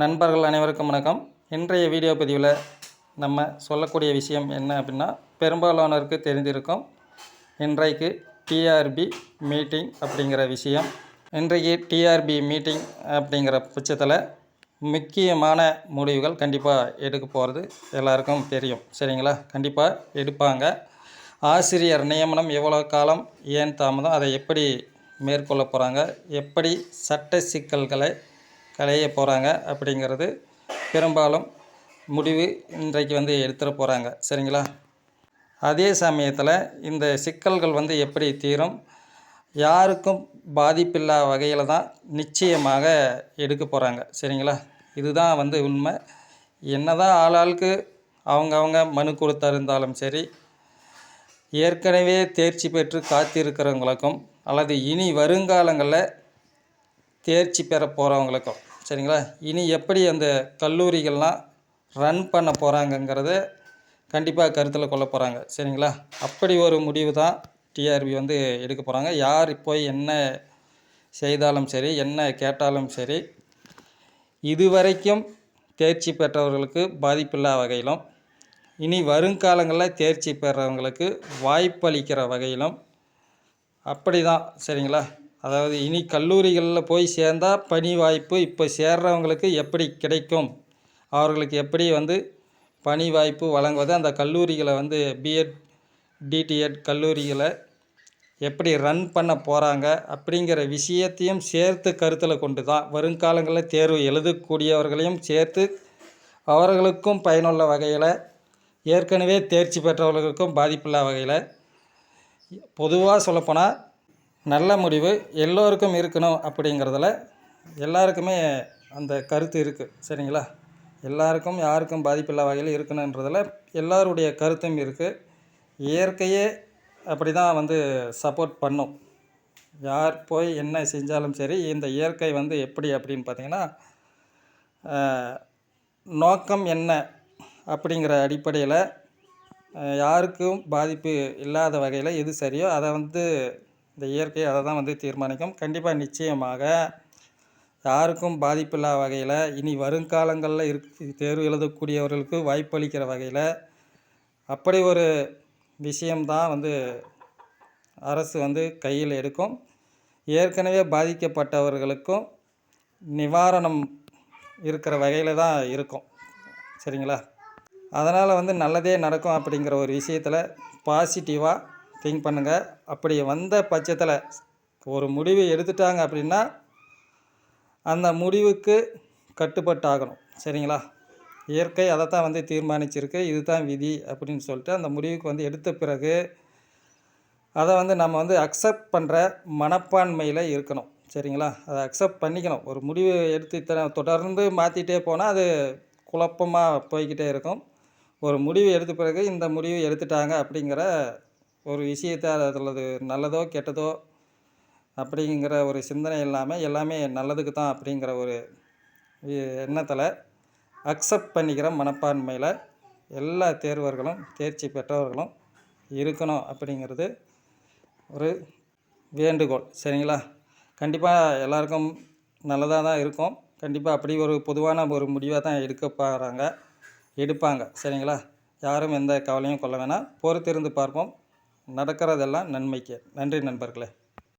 நண்பர்கள் அனைவருக்கும் வணக்கம். இன்றைய வீடியோ பதிவில் நம்ம சொல்லக்கூடிய விஷயம் என்ன அப்படின்னா பெரும்பாலானோருக்கு தெரிந்திருக்கும் இன்றைக்கு டிஆர்பி மீட்டிங் அப்படிங்கிற விஷயம். இன்றைக்கு டிஆர்பி மீட்டிங் அப்படிங்கிற பட்சத்தில் முக்கியமான முடிவுகள் கண்டிப்பாக எடுக்க போகிறது எல்லாருக்கும் தெரியும். சரிங்களா? கண்டிப்பாக எடுப்பாங்க. ஆசிரியர் நியமனம் எவ்வளோ காலம் ஏன் தாமதம் அதை எப்படி மேற்கொள்ள போகிறாங்க எப்படி சட்ட சிக்கல்களை களைய போகிறாங்க அப்படிங்கிறது பெரும்பாலும் முடிவு இன்றைக்கு வந்து எடுத்துகிட்டு போகிறாங்க சரிங்களா? அதே சமயத்தில் இந்த சிக்கல்கள் வந்து எப்படி தீரும்? யாருக்கும் பாதிப்பில்லா வகையில் தான் நிச்சயமாக எடுக்க போகிறாங்க சரிங்களா? இதுதான் வந்து உண்மை. என்ன தான் ஆளாளுக்கு அவங்கவுங்க மனு கொடுத்திருந்தாலும் சரி ஏற்கனவே தேர்ச்சி பெற்று காத்திருக்கிறவங்களுக்கும் அல்லது இனி வருங்காலங்களில் தேர்ச்சி பெற போகிறவங்களுக்கும் சரிங்களா? இனி எப்படி அந்த கல்லூரிகள்லாம் ரன் பண்ண போகிறாங்கங்கிறத கண்டிப்பாக கருத்தில் கொள்ள போகிறாங்க சரிங்களா? அப்படி ஒரு முடிவு தான் டிஆர்பி வந்து எடுக்க போகிறாங்க யார் போய் என்ன செய்தாலும் சரி என்ன கேட்டாலும் சரி இதுவரைக்கும் தேர்ச்சி பெற்றவர்களுக்கு பாதிப்பில்லா வகையிலும் இனி வருங்காலங்களில் தேர்ச்சி பெறவங்களுக்கு வாய்ப்பளிக்கிற வகையிலும் அப்படி தான் சரிங்களா? அதாவது இனி கல்லூரிகளில் போய் சேர்ந்தால் பணி வாய்ப்பு இப்போ சேர்றவங்களுக்கு எப்படி கிடைக்கும்? அவர்களுக்கு எப்படி வந்து பணி வாய்ப்பு வழங்குவது? அந்த கல்லூரிகளை வந்து பிஎட் டிடிஎட் கல்லூரிகளை எப்படி ரன் பண்ண போகிறாங்க அப்படிங்கிற விஷயத்தையும் சேர்த்து கருத்தில் கொண்டு தான் வருங்காலங்களில் தேர்வு எழுதக்கூடியவர்களையும் சேர்த்து அவர்களுக்கும் பயனுள்ள வகையில் ஏற்கனவே தேர்ச்சி பெற்றவர்களுக்கும் பாதிப்பில்லா வகையில் பொதுவாக சொல்லப்போனால் நல்ல முடிவு எல்லோருக்கும் இருக்கணும் அப்படிங்கிறதுல எல்லாருக்குமே அந்த கருத்து இருக்குது சரிங்களா? எல்லாருக்கும் யாருக்கும் பாதிப்பில்லா வகையில் இருக்கணுன்றதில் எல்லாருடைய கருத்தும் இருக்குது இயற்கையே அப்படி தான் வந்து சப்போர்ட் பண்ணும். யார் போய் என்ன செஞ்சாலும் சரி இந்த இயற்கை வந்து எப்படி அப்படின்னு பார்த்தீங்கன்னா நோக்கம் என்ன அப்படிங்கிற அடிப்படையில் யாருக்கும் பாதிப்பு இல்லாத வகையில் எது சரியோ அதை வந்து இந்த இயற்கை அதை தான் வந்து தீர்மானிக்கும். கண்டிப்பாக நிச்சயமாக யாருக்கும் பாதிப்பில்லா வகையில் இனி வருங்காலங்களில் இருக் தேர்வு எழுதக்கூடியவர்களுக்கு வாய்ப்பளிக்கிற வகையில் அப்படி ஒரு விஷயம்தான் வந்து அரசு வந்து கையில் எடுக்கும். ஏற்கனவே பாதிக்கப்பட்டவர்களுக்கும் நிவாரணம் இருக்கிற வகையில் தான் இருக்கும். சரிங்களா? அதனால் வந்து நல்லதே நடக்கும் அப்படிங்கிற ஒரு விஷயத்தில் பாசிட்டிவாக திங்க் பண்ணுங்கள் அப்படி வந்த பட்சத்தில் ஒரு முடிவு எடுத்துட்டாங்க அப்படின்னா அந்த முடிவுக்கு கட்டுப்பட்டாகணும். சரிங்களா? இயற்கை அதை தான் வந்து தீர்மானிச்சிருக்கு. இதுதான் விதி அப்படின்னு சொல்லிட்டு அந்த முடிவுக்கு வந்து எடுத்த பிறகு அதை வந்து நம்ம வந்து அக்செப்ட் பண்ணுற மனப்பான்மையில் இருக்கணும். சரிங்களா? அதை அக்செப்ட் பண்ணிக்கணும். ஒரு முடிவு எடுத்து இத்தனை தொடர்ந்து மாற்றிட்டே போனால் அது குழப்பமாக போய்க்கிட்டே இருக்கும். ஒரு முடிவு எடுத்த பிறகு இந்த முடிவு எடுத்துட்டாங்க அப்படிங்கிற ஒரு விஷயத்தை அதில் அது நல்லதோ கெட்டதோ அப்படிங்கிற ஒரு சிந்தனை இல்லாமல் எல்லாமே நல்லதுக்கு தான் அப்படிங்கிற ஒரு எண்ணத்தில் அக்செப்ட் பண்ணிக்கிற மனப்பான்மையில் எல்லா தேர்வர்களும் தேர்ச்சி பெற்றவர்களும் இருக்கணும் அப்படிங்கிறது ஒரு வேண்டுகோள். சரிங்களா? கண்டிப்பாக எல்லாருக்கும் நல்லதாக தான் இருக்கும். கண்டிப்பாக அப்படி ஒரு பொதுவான ஒரு முடிவாக தான் எடுக்க போகிறாங்க எடுப்பாங்க. சரிங்களா? யாரும் எந்த கவலையும் கொள்ள வேணாம். பொறுத்திருந்து பார்ப்போம். நடக்கிறதெல்லாம் நன்மைக்கு. நன்றி நண்பர்களே.